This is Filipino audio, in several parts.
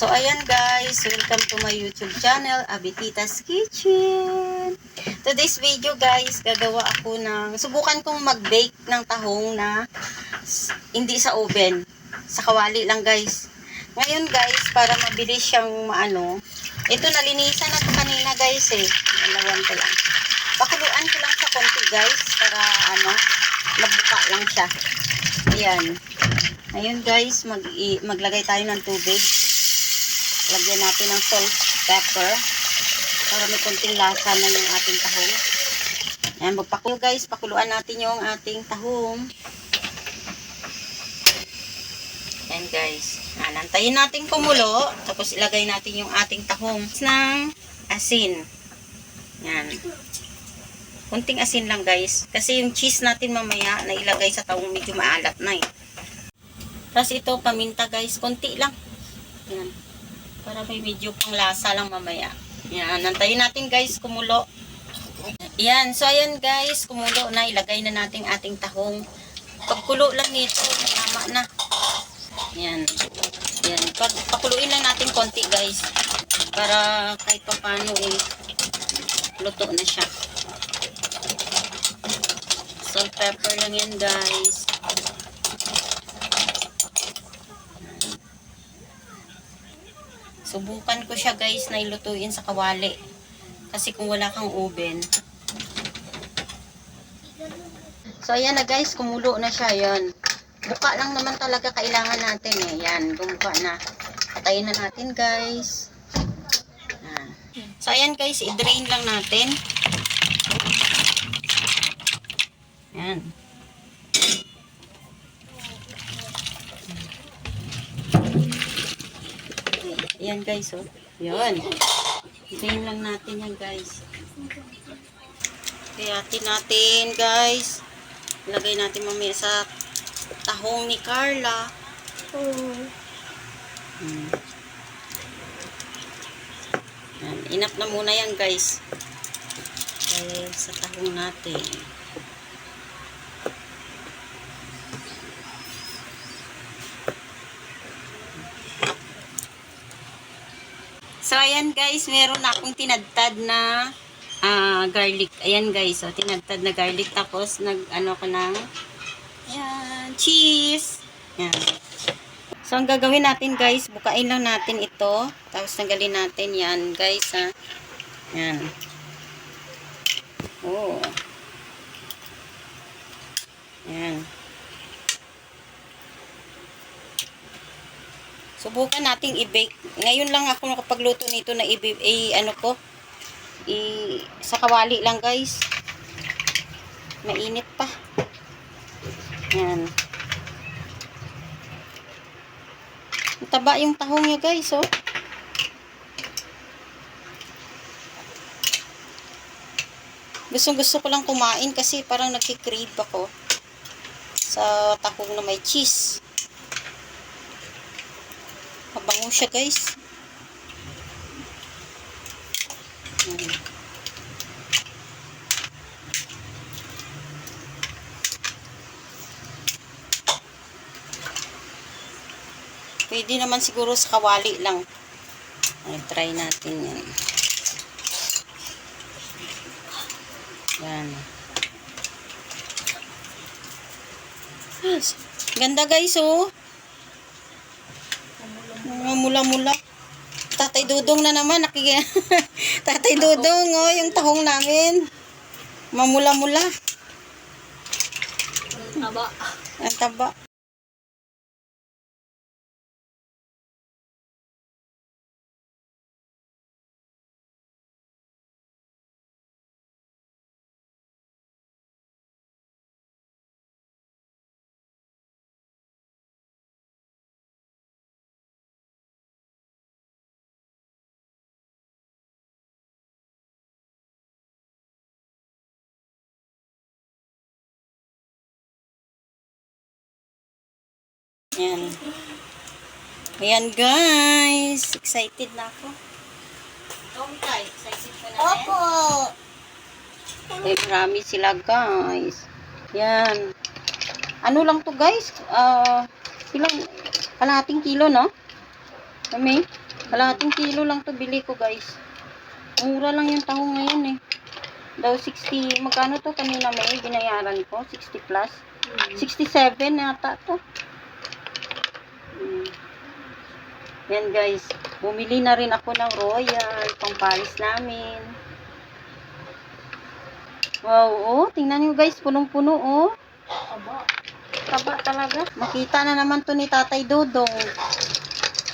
So, ayan guys, welcome to my YouTube channel, Abitita's Kitchen. Today's video guys, gagawa ako ng, subukan kong mag-bake ng tahong na hindi sa oven, sa kawali lang guys. Ngayon guys, para mabilis siyang maano, ito nalinisan na to kanina guys eh, dalawan ko lang. Pakuluan ko lang sa konti guys, para ano, mabuka lang siya. Ayan. Ngayon guys, mag maglagay tayo ng tubig. Lagyan natin ng salt, pepper. Para may konting lasa na yung ating tahong. Ayan, magpakulo guys. Pakuluan natin yung ating tahong. Ayan guys. Ayan, antayin natin kumulo. Tapos ilagay natin yung ating tahong ng asin. Ayan. Kunting asin lang guys. Kasi yung cheese natin mamaya na ilagay sa tahong medyo maalat na eh. Tapos ito, paminta guys. Konti lang. Ayan. Para may medyo pang lasa lang mamaya. Yan, nantayin natin guys kumulo. Yan, so ayan guys, kumulo na. Ilagay na natin ating tahong. Pagkulo lang nito, tama na. Yan. Yan. Pag, pakuluin lang natin konti guys. Para kahit pa paano eh, luto na siya. Salt, pepper lang yan guys. Subukan ko siya guys na ilutuin sa kawali. Kasi kung wala kang oven. So ayan na guys, kumulo na siya. Yan. Buka lang naman talaga kailangan natin eh. Yan, bumuka na. Patayin na natin guys. Yan. So ayan guys, i-drain lang natin. Yan. Ayan guys, oh. Yan. Drain lang natin yan guys. Kayatin natin guys. Lagay natin mamaya sa tahong ni Carla. Hmm. Yan. Enough na muna yan guys. Dahil sa tahong natin. Ayan guys, meron akong tinadtad na ah, garlic. Ayan guys, so, tinadtad na garlic. Tapos, nag, ano ko ng, ayan, cheese. Ayan. So, ang gagawin natin guys, bukain lang natin ito. Tapos, tanggalin natin yan guys, ha. Ayan. Oh. Ayan. Subukan nating i-bake. Ngayon lang ako nakapagluto nito na i, ano ko, i sa kawali lang guys. Mainit pa. Yan. Taba yung tahong niya guys, oh. Gustong gusto ko lang kumain kasi parang nagkikrave ako sa tahong na may cheese. Mabango siya, guys. Pwede naman siguro sa kawali lang. Ay, try natin yan. Yan. Yes. Ganda guys, oh. Mga mula-mula. Tatay Dudong na naman. Nakik Tatay Dudong, oh, yung tahong namin. Mamula-mula. Aba. Ang taba. Yan. Ayan guys. Excited na ako. Tomkay, excited ka na Opo. Eh, marami sila guys. Yan. Ano lang to guys? Ah, ilang, kalahating kilo no? Kami, kalahating kilo lang to bili ko guys. Mura lang yung tahong ngayon eh. Daw 60, magkano to kanina may binayaran ko? 60 plus? 67 yata to. Hmm. Yan guys, bumili na rin ako ng royal, pang Paris namin. Wow, oh, tingnan nyo guys, punong-puno oh. Aba. Taba talaga. Makita na naman to ni Tatay Dodong.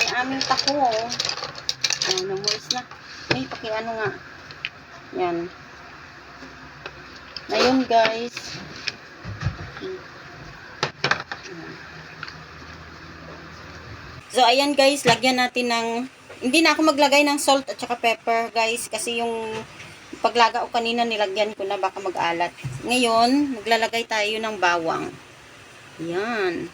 Ang aming tako oh. Oh, namulis na. Ay, paki ano nga. Yan. Ngayon guys. So, ayan guys, lagyan natin ng, hindi na ako maglagay ng salt at saka pepper guys, kasi yung paglaga ko kanina nilagyan ko na baka mag-alat. Ngayon, maglalagay tayo ng bawang. Yan.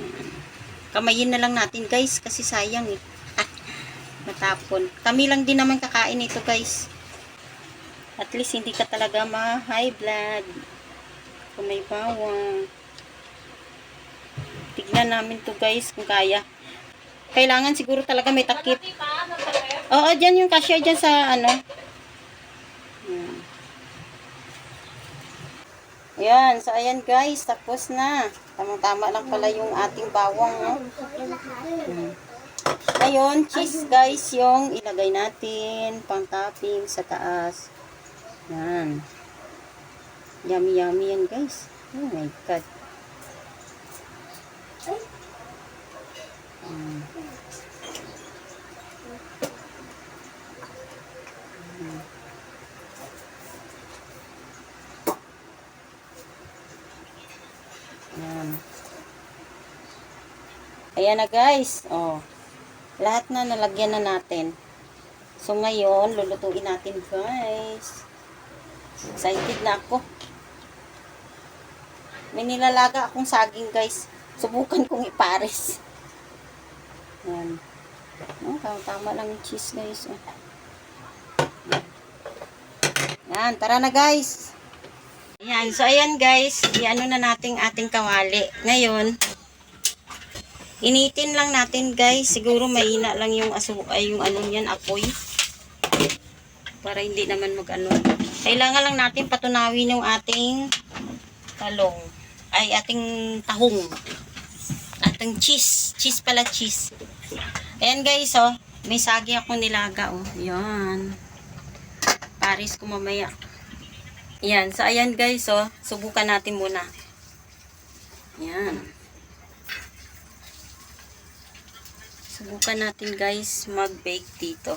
Yan. Kamayin na lang natin guys, kasi sayang eh. Matapon. Kami lang din naman kakain ito guys. At least hindi ka talaga ma-high blood. Kung may bawang. Tignan namin to guys kung kaya. Kailangan siguro talaga may takip. Oo, dyan yung cashier dyan sa ano. Yan. Ayan, so ayan guys, tapos na. Tamang-tama lang pala yung ating bawang. No? Hmm. Ngayon, cheese guys yung ilagay natin pang topping sa taas. Yan. Yummy yummy yan guys. Oh my god. Mm. Mm. Yan. Ayan na guys. Oh. Lahat na nalagyan na natin. So ngayon, lulutuin natin guys. Excited na ako. May nilalaga akong saging guys. Subukan kong ipares. Yan. Oh, tama, tama lang yung cheese guys. Oh. Tara na guys. Ayan, so ayan guys, i-ano na natin ating kawali. Ngayon, initin lang natin guys. Siguro mahina lang yung aso, ay yung ano yan, apoy. Para hindi naman mag-ano. Kailangan lang natin patunawin yung ating talong. Ay, ating tahong. Ating cheese. Cheese pala, cheese. Ayan guys, oh. May sagi ako nilaga, oh. Yan. Paris ko mamaya. Yan. So, ayan guys, oh. Subukan natin muna. Yan. Subukan natin guys mag-bake dito.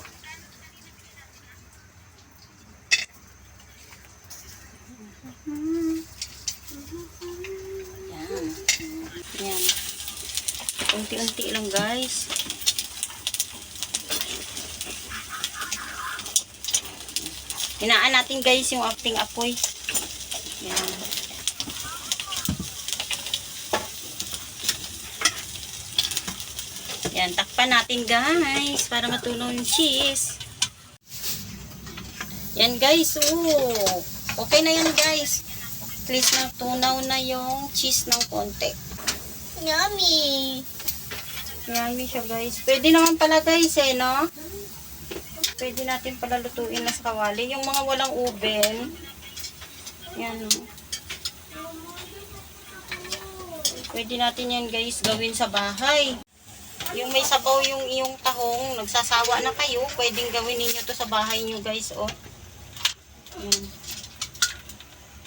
Yan. Yan. Unti-unti lang guys. Hinaan natin guys yung ating apoy. Yan. Yan, takpan natin guys para matunaw yung cheese. Yan guys, oh. Okay na yan guys. At least natunaw na yung cheese ng konti. Yummy. Yummy siya guys. Pwede naman pala guys eh, no? Pwede natin pala lutuin na sa kawali. Yung mga walang oven. Yan. Pwede natin yan guys gawin sa bahay. Yung may sabaw yung iyong tahong, nagsasawa na kayo, pwedeng gawin ninyo to sa bahay nyo guys, oh. Yan.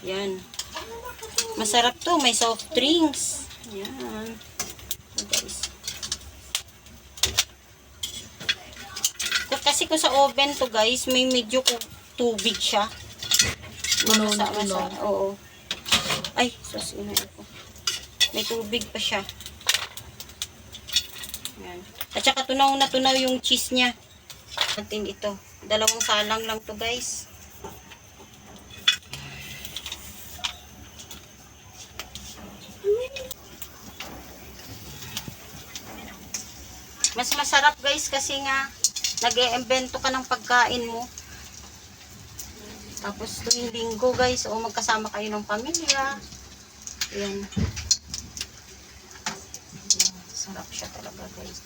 Yan. Masarap to, may soft drinks. Yan. Guys. Kung kasi kung sa oven to guys, may medyo tubig siya. Puno Masa- na puno. masa- Oo. Ay, sus, ko. May tubig pa siya. Yan. At saka tunaw na tunaw yung cheese niya. Natin ito. Dalawang salang lang to guys. Mas masarap guys kasi nga nag-e-invento ka ng pagkain mo. Tapos tuwing linggo guys, o magkasama kayo ng pamilya. Ayan. Sarap guys.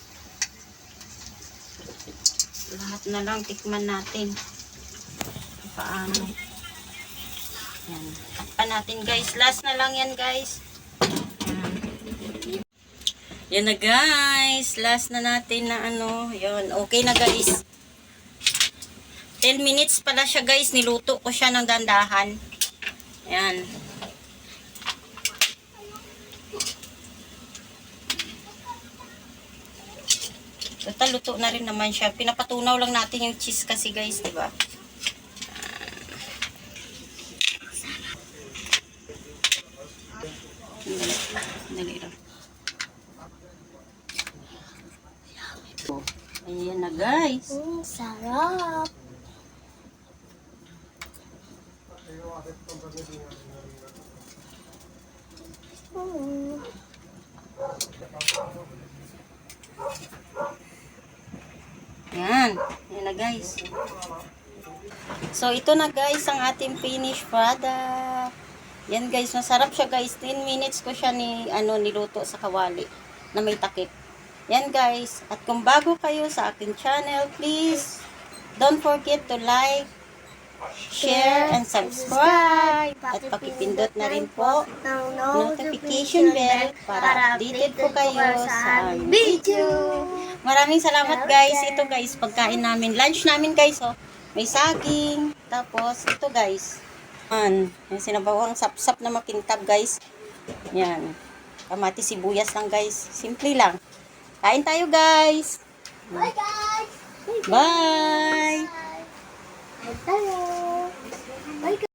Lahat na lang tikman natin. Paano. Yan. Takpan natin guys. Last na lang yan guys. Yan. Na guys. Last na natin na ano. Yun. Okay na guys. 10 minutes pala siya guys. Niluto ko siya ng dandahan. Yan. Total, luto na rin naman siya. Pinapatunaw lang natin yung cheese kasi guys, di ba? Ayan na guys. Mm, sarap. Mm. Yan. Yan na guys. So, ito na guys ang ating finished product. Yan guys, masarap siya guys. 10 minutes ko siya ni, ano, niluto sa kawali na may takip. Yan guys. At kung bago kayo sa akin channel, please don't forget to like, share, and subscribe. At pakipindot na rin po notification bell para updated po kayo sa video. Maraming salamat guys. Ito guys, pagkain namin. Lunch namin guys, oh. May saging. Tapos, ito guys. Yan. Yung sinabawang sap-sap na makintab guys. Yan. Kamati sibuyas lang guys. Simple lang. Kain tayo guys. Bye guys! Bye! Bye! Bye guys!